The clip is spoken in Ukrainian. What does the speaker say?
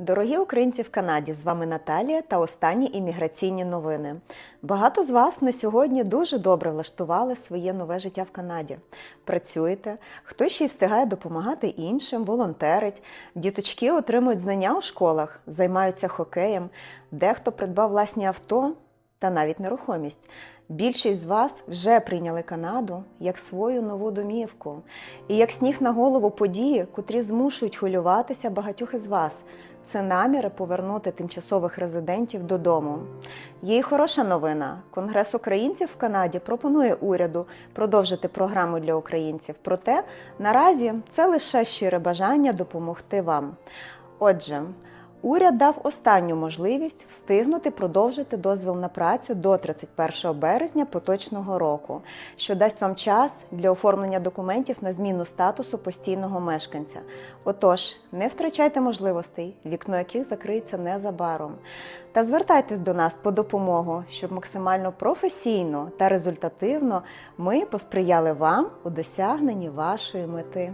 Дорогі українці в Канаді, з вами Наталія та останні імміграційні новини. Багато з вас на сьогодні дуже добре влаштували своє нове життя в Канаді. Працюєте, хтось ще й встигає допомагати іншим, волонтерить. Діточки отримують знання у школах, займаються хокеєм, дехто придбав власні авто та навіть нерухомість. Більшість з вас вже прийняли Канаду як свою нову домівку, і як сніг на голову події, котрі змушують хвилюватися багатьох із вас. Це наміри повернути тимчасових резидентів додому. Є й хороша новина. Конгрес українців в Канаді пропонує уряду продовжити програму для українців. Проте наразі це лише щире бажання допомогти вам. Отже, уряд дав останню можливість встигнути продовжити дозвіл на працю до 31 березня поточного року, що дасть вам час для оформлення документів на зміну статусу постійного мешканця. Отож, не втрачайте можливостей, вікно яких закриється незабаром. Та звертайтесь до нас по допомогу, щоб максимально професійно та результативно ми посприяли вам у досягненні вашої мети.